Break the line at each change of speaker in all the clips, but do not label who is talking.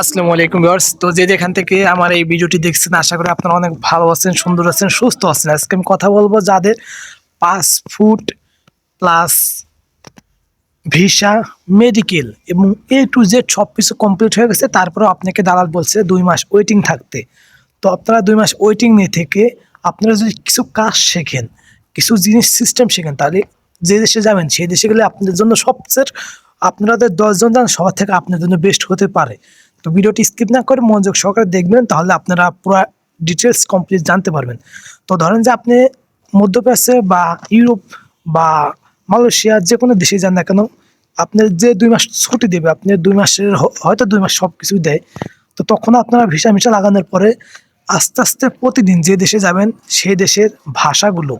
আসসালামু আলাইকুম ভিউয়ার্স। তো যে যেখান থেকে আমার এই ভিডিওটি দেখছেন, আশা করি আপনারা অনেক ভালো আছেন, সুন্দর আছেন, সুস্থ আছেন। আজকে আমি কথা বলব যাদের পাসপোর্ট প্লাস ভিসা মেডিকেল এবং এ টু জেড সব কিছু কমপ্লিট হয়ে গেছে। তারপরেও আপনাকে দালাল বলছে দুই মাস ওয়েটিং থাকতে। তো আপনারা দুই মাস ওয়েটিং নিয়ে থেকে আপনারা যদি কিছু কাজ শেখেন, কিছু জিনিস সিস্টেম শেখেন, তাহলে যে দেশে যাবেন, সেই দেশে গেলে আপনাদের জন্য সবচেয়ে আপনাদের দশজন যান, সবার থেকে আপনার জন্য বেস্ট হতে পারে। তো ভিডিওটি স্কিপ না করে মনোযোগ সহকারে দেখবেন, তাহলে আপনারা পুরো ডিটেলস কমপ্লিট জানতে পারবেন। তো ধরেন যে আপনি মধ্যপ্রাচ্যে বা ইউরোপ বা মালয়েশিয়া যে কোনো দেশে যান না কেন, আপনার যে দুই মাস ছুটি দেবে, আপনি দুই মাসের হয়তো দুই মাস সব কিছুই দেয়, তো তখন আপনারা ভিসা মিশা লাগানোর পরে আস্তে আস্তে প্রতিদিন যে দেশে যাবেন, সেই দেশের ভাষাগুলো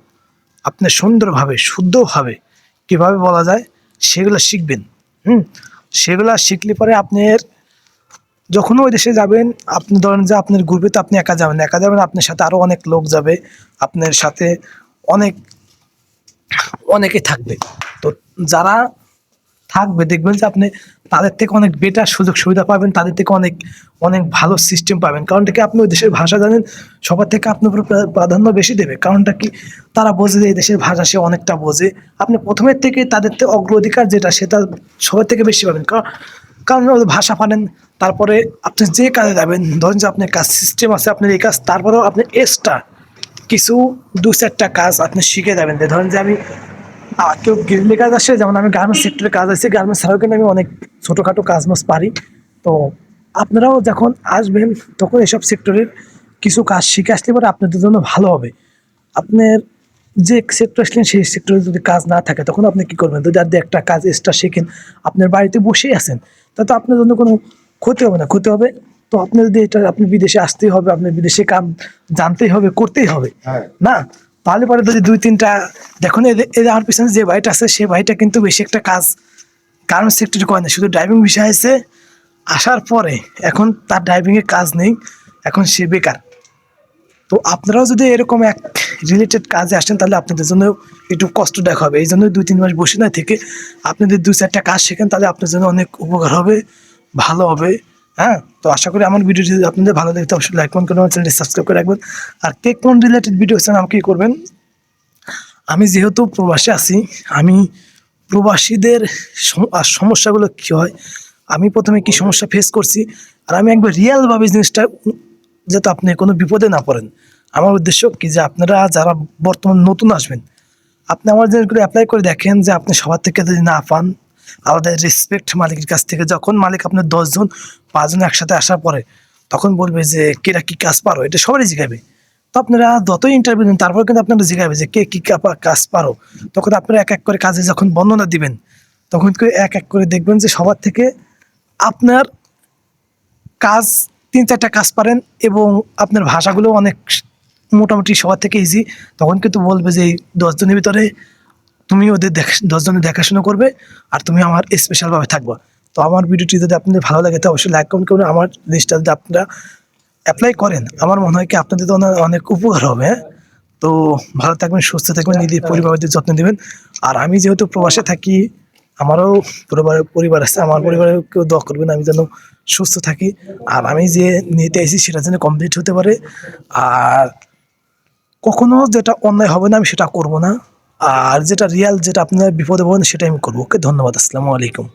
আপনি সুন্দরভাবে, শুদ্ধভাবে কীভাবে বলা যায়, সেগুলো শিখবেন। হুম? সেগুলো শিখলে পরে আপনার যখন ওই দেশে যাবেন, আপনি ধরেন যে আপনার গ্রুপে তো আপনি একা যাবেন একা যাবেন আপনার সাথে আরও অনেক লোক যাবে, আপনার সাথে অনেক, অনেকে থাকবে। তো যারা থাকবে, দেখবেন যে আপনি তাদের থেকে অনেক বেটার সুযোগ সুবিধা পাবেন, তাদের থেকে অনেক অনেক ভালো সিস্টেম পাবেন। কারণটা কি? আপনি ওই দেশের ভাষা জানেন, সবার থেকে আপনার উপর প্রা- প্রাধান্য বেশি দেবে। কারণটা কি? তারা বোঝে যে এই দেশের ভাষা সে অনেকটা বোঝে। আপনি প্রথমের থেকে তাদের থেকে অগ্রাধিকার যেটা, সেটা সবার থেকে বেশি পাবেন। কারণ কারণ ভাষা পারেন, তারপরে আপনি যে কাজে যাবেন, ধরেন যে আপনার কাজ সিস্টেম আছে, আপনার এই কাজ, তারপরেও আপনি এক্সট্রা কিছু দু চারটা কাজ আপনি শিখে যাবেন। যে ধরেন যে আমি কেউ গিরলি কাজ আসে, যেমন আমি গার্মেন্টস সেক্টরে কাজ আছে গার্মেন্টস ছাড়াও কিন্তু আমি অনেক ছোটোখাটো কাজ মাস পারি। তো আপনারাও যখন আসবেন, তখন এসব সেক্টরের কিছু কাজ শিখে আসলে পরে আপনাদের জন্য ভালো হবে। আপনার যে সেক্টর আসলেন, সেই সেক্টরে যদি কাজ না থাকে, তখন আপনি কি করবেন? যদি আপনি একটা কাজ এক্সট্রা শেখেন, আপনার বাড়িতে বসেই আছেন তা তো আপনার জন্য কোনো ক্ষতি হবে না ক্ষতি হবে। তো আপনি যদি এটা আপনি বিদেশে আসতেই হবে আপনার বিদেশে কাম জানতেই হবে করতেই হবে। না? তাহলে পরে যদি দুই তিনটা দেখুন এদের আমার পিছনে যে ভাইটা আছে সে ভাইটা কিন্তু বেশি একটা কাজ গার্মেন্টস সেক্টরে করে না। শুধু ড্রাইভিং বিষয় আছে। আসার পরে এখন তার ড্রাইভিংয়ের কাজ নেই। এখন সে বেকার। তো আপনারাও যদি এরকম এক রিলেটেড কাজে আসেন, তাহলে আপনাদের জন্য একটু কষ্ট দেখা হবে। এই জন্য দুই তিন মাস বসে না থেকে আপনাদের দুই চারটা কাজ শেখেন, তাহলে আপনার জন্য অনেক উপকার হবে, ভালো হবে। হ্যাঁ? তো আশা করি আমার ভিডিও যদি আপনাদের ভালো লাগে তো অবশ্যই লাইক কমেন্ট করে আমার চ্যানেলটি সাবস্ক্রাইব করে রাখবেন। আর কে কোন রিলেটেড ভিডিও চান আমাকে কি করবেন? আমি যেহেতু প্রবাসে আছি, আমি প্রবাসীদের সমস্যাগুলো কী হয়, আমি প্রথমে কি সমস্যা ফেস করছি, আর আমি একবার রিয়েলভাবে জিনিসটা যাতে আপনি কোনো বিপদে না পড়েন। আমার উদ্দেশ্য কি যে আপনারা যারা বর্তমান নতুন আসবেন, আপনি আমার জিনিসগুলো অ্যাপ্লাই করে দেখেন যে আপনি সবার থেকে যদি না পান, আলাদা রেসপেক্ট মালিকের কাছ থেকে যখন মালিক আপনার দশজন, পাঁচজন একসাথে আসার পরে তখন বলবে যে কেরা কি কাজ পারো, এটা সবারই জিজ্ঞাবে তো আপনারা যতই ইন্টারভিউ দেন, তারপর কিন্তু আপনারা জিগাবে যে কে কি কাজ পারো। তখন আপনারা এক এক করে কাজে যখন বর্ণনা দিবেন, তখন এক এক করে দেখবেন যে সবার থেকে আপনার কাজ, তিন চারটা কাজ পারেন এবং আপনার ভাষাগুলো অনেক মোটামুটি সবার থেকে ইজি তখন কিন্তু বলবে যে এই দশজনের ভিতরে তুমি ওদের দেখ দশজনের দেখাশোনা করবে আর তুমি আমার স্পেশালভাবে থাকবা। তো আমার ভিডিওটি যদি আপনাদের ভালো লাগে তো অবশ্যই লাইক কমেন্ট করুন আমার জিনিসটা যদি আপনারা অ্যাপ্লাই করেন আমার মনে হয় কি আপনাদের তো অনেক- উপকার হবে হ্যাঁ? তো ভালো থাকবেন সুস্থ থাকবেন নিজের পরিবারের যত্ন নেবেন। আর আমি যেহেতু প্রবাসে থাকি আমারও পরিবার পরিবার আছে আমার পরিবারের কেউ দোয়া করবেন আমি যেন সুস্থ থাকি। আর আমি যে নিতে এসেছি সেটা যেন কমপ্লিট হতে পারে। আর কখনো যেটা অন্যায় হবে না, আমি সেটা করব না। আর যেটা রিয়াল যেটা আপনার বিপদে পড়েন সেটা আমি করব। ওকে, ধন্যবাদ, আসসালামু আলাইকুম।